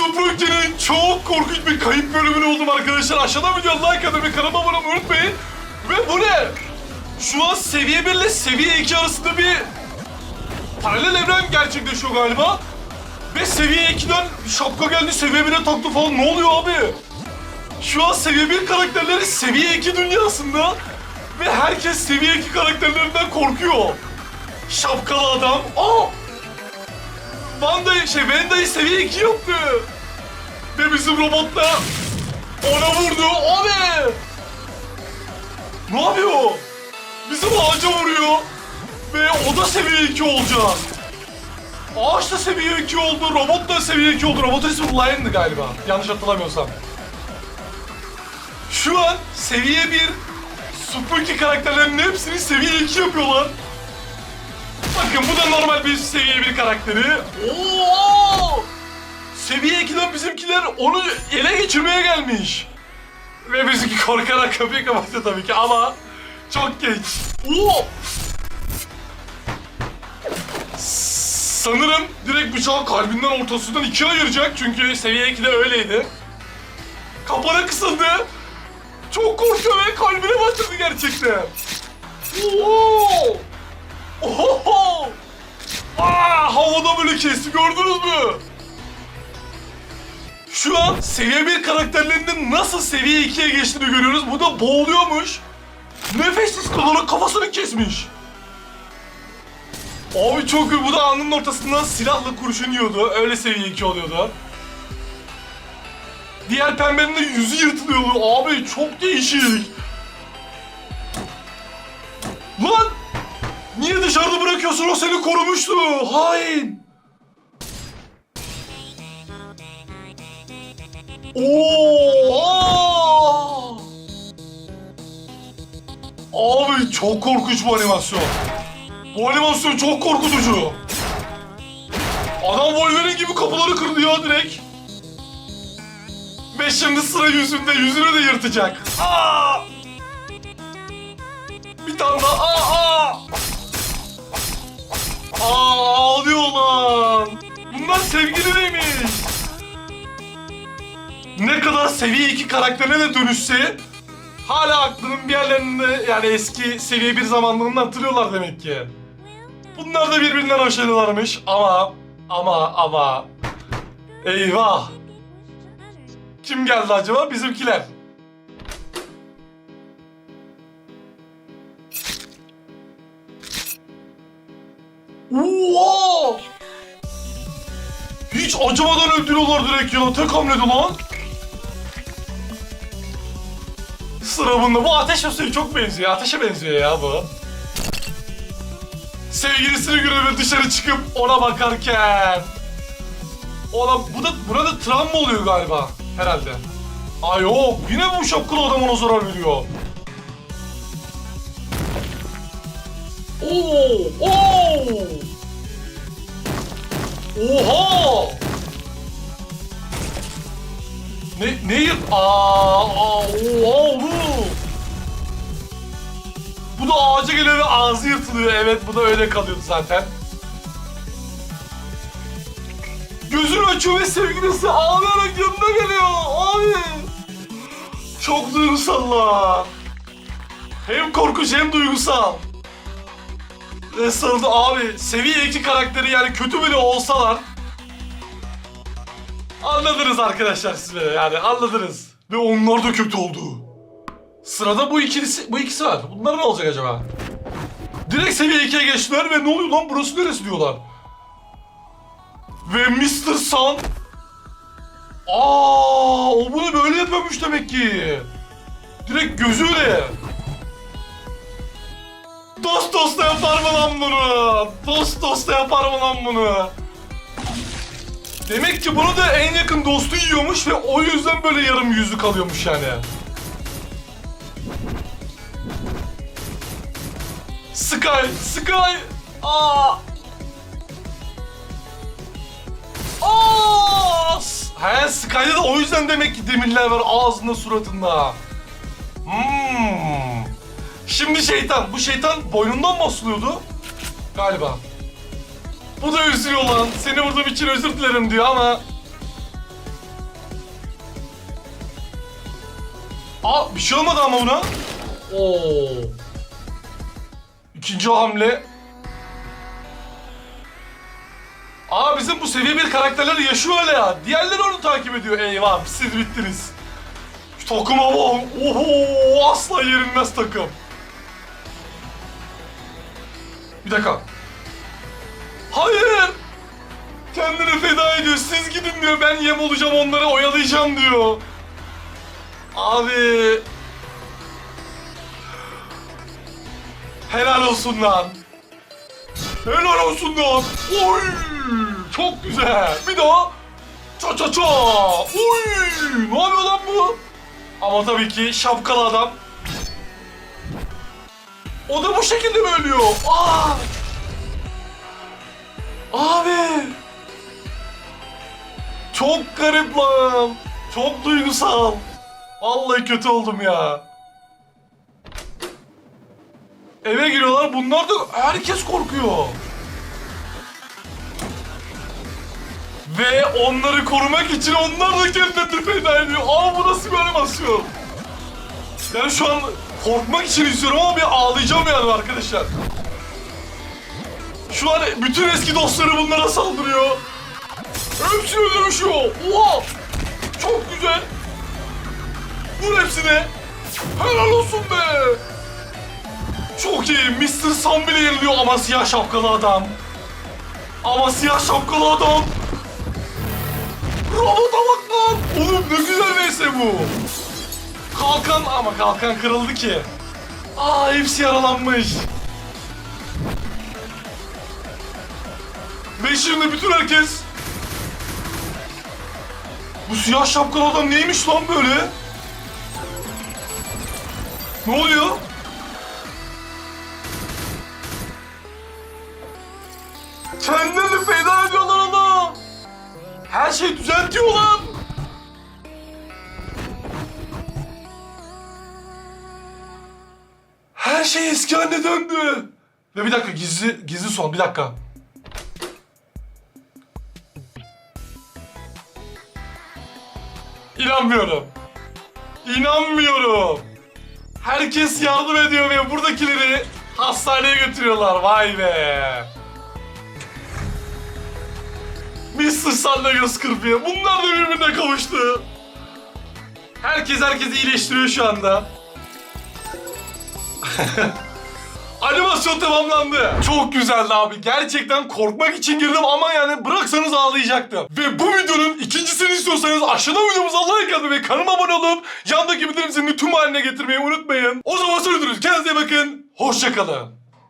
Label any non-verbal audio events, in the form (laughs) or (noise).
Spooky'nin çok korkunç bir kayıp bölümünü buldum arkadaşlar. Aşağıdan video like atıp ve kanalıma abone olmayı unutmayın. Ve bu ne? Şu an seviye 1 ile seviye 2 arasında bir paralel evren gerçekleşiyor galiba. Ve seviye 2'den şapka geldi seviye 1'e taktı falan. Ne oluyor abi? Şu an seviye 1 karakterleri seviye 2 dünyasında. Ve herkes seviye 2 karakterlerinden korkuyor. Şapkalı adam. Aa! Vanda'yı, şey Venda'yı seviye 2 yaptı. Bizim robotla ona vurdu. O ne? Ne yapıyor? Bizim ağaca vuruyor. Ve o da seviye 2 olacak. Ağaç da seviye 2 oldu, robot da seviye 2 oldu. Robotun ismi Lion'dı galiba. Yanlış hatırlamıyorsam. Şu an seviye 1 Spooky karakterlerinin hepsini seviye 2 yapıyorlar. Bakın bu da normal bir seviye 1 karakteri. Oo! Seviye 2'den bizimkiler onu ele geçirmeye gelmiş. Ve bizimki korkarak kapıyı kapatıyor tabii ki ama çok geç. Oo! Sanırım direkt bıçağı kalbinden ortasından ikiye ayıracak çünkü seviye 2'de öyleydi. Kapana kısıldı. Çok korkuyor ve kalbine batırdı gerçekten. Oo! Oho! Aa, havada böyle kesti gördünüz mü? Şu an seviye 1 karakterlerinin nasıl seviye 2'ye geçtiğini görüyoruz. Bu da boğuluyormuş. Nefessiz kalarak kafasını kesmiş. Abi çok iyi. Bu da alnının ortasından silahla kurşun yiyordu. Öyle seviye 2 oluyordu. Diğer pembenin de yüzü yırtılıyordu. Abi çok değişik. Lan! Niye dışarıda bırakıyorsun? O seni korumuştu. Hain. Oo! Abi çok korkunç bu animasyon. Bu animasyon çok korkutucu. Adam Wolverine gibi kapıları kırdı ya direkt. Ve şimdi sıra yüzünde. Yüzünü de yırtacak. Aa! Bir tane daha. Aa! Aa! Aa ağlıyor lan. Bunlar sevgili miymiş? Ne kadar seviye 2 karakterine de dönüşse hala aklının bir yerlerinde yani eski seviye 1 zamanlarını hatırlıyorlar demek ki. Bunlar da birbirinden hoşlanıyorlarmış ama ama ama eyvah. Kim geldi acaba? Bizimkiler. Oha! Hiç acımadan öldürüyorlar direkt ya. Tek hamlede lan. Sıra bunda. Bu ateş suyu çok benziyor. Ateşe benziyor ya bu. Sevgilisini görüyor ve dışarı çıkıp ona bakarken. Ona, bu da, buna da travma oluyor galiba. Herhalde. Ay yok. Yine bu şapkalı adam ona zarar veriyor. Oo! Oo! Oha! Ne ne yap? Aa, aa, oha ağzı yırtılıyor. Evet bu da öyle kalıyordu zaten. Gözünü açıyor ve sevgilisi ağlayarak yanına geliyor. Abi. Çok duygusallar. Hem korkunç hem duygusal. Ve sarıldı abi. Seviye 2 karakteri yani kötü bile olsalar. Anladınız arkadaşlar siz beni yani anladınız. Ve onlar da kötü oldu. Sırada bu ikilisi, bu ikisi var. Bunlar ne olacak acaba? Direkt seviye 2'ye geçtiler ve ne oluyor lan burası neresi diyorlar. Ve Mr. Sun Aa, o bunu böyle yapıyormuş demek ki. Direkt gözüyle. Dost dosta yapar mı lan bunu? Dost dosta yapar mı lan bunu? Demek ki bunu da en yakın dostu yiyormuş ve o yüzden böyle yarım yüzü kalıyormuş yani. Sky, Sky. Aa. Aa! He Sky'da da o yüzden demek ki demirler var ağzında suratında. Hmm. Şimdi şeytan. Bu şeytan boynundan mı asılıyordu? Galiba. Bu da üzülüyor lan. Seni vurduğum için özür dilerim diyor ama. Aa bir şey olmadı ama buna. Oo. İkinci hamle. Aa bizim bu seviye bir karakterler yaşıyor öyle ya. Diğerleri onu takip ediyor. Eyvah siz bittiniz. Şu takıma bak. Oho asla yenilmez takım. Bir dakika. Hayır. Kendini feda ediyor. Siz gidin diyor. Ben yem olacağım onları oyalayacağım diyor. Abi. Helal olsun lan. Helal olsun lan. Oy! Çok güzel. Bir daha. Ça ça ça. Oy! Ne yapıyor lan bu? Ama tabii ki şapkalı adam. O da bu şekilde mi ölüyor? Aa! Abi! Çok garip lan. Çok duygusal. Vallahi kötü oldum ya. Eve giriyorlar bunlar da herkes korkuyor. Ve onları korumak için onlar da kendilerini feda ediyor. Aa bu nasıl bir animasyon? Yani şu an korkmak için izliyorum ama bir ağlayacağım yani arkadaşlar. Şu an bütün eski dostları bunlara saldırıyor. Hepsini dövüşüyor. Oha! Çok güzel. Vur hepsine. Helal olsun be. Çok iyi. Mr. Sam bile yeniliyor ama siyah şapkalı adam. Ama siyah şapkalı adam. Robota bak lan. Oğlum ne güzel vs bu. Kalkan ama kalkan kırıldı ki. Aa hepsi yaralanmış. Ve şimdi bütün herkes... Bu siyah şapkalı adam neymiş lan böyle? Ne oluyor? Kendilerini feda ediyorlar ona. Her şey düzeltiyor lan. Her şey eski haline döndü. Ve bir dakika gizli gizli son bir dakika. İnanmıyorum. İnanmıyorum. Herkes yardım ediyor ve buradakileri hastaneye götürüyorlar. Vay be. Mr. Sun'la göz kırpıyor. Bunlar da birbirine kavuştu. Herkes herkesi iyileştiriyor şu anda. (laughs) Animasyon tamamlandı. Çok güzeldi abi. Gerçekten korkmak için girdim ama yani bıraksanız ağlayacaktım. Ve bu videonun ikincisini istiyorsanız aşağıda videomuza like atmayı ve kanalıma abone olup yandaki bildirim zilini tüm haline getirmeyi unutmayın. O zaman söylüyoruz. Kendinize bakın. Hoşçakalın.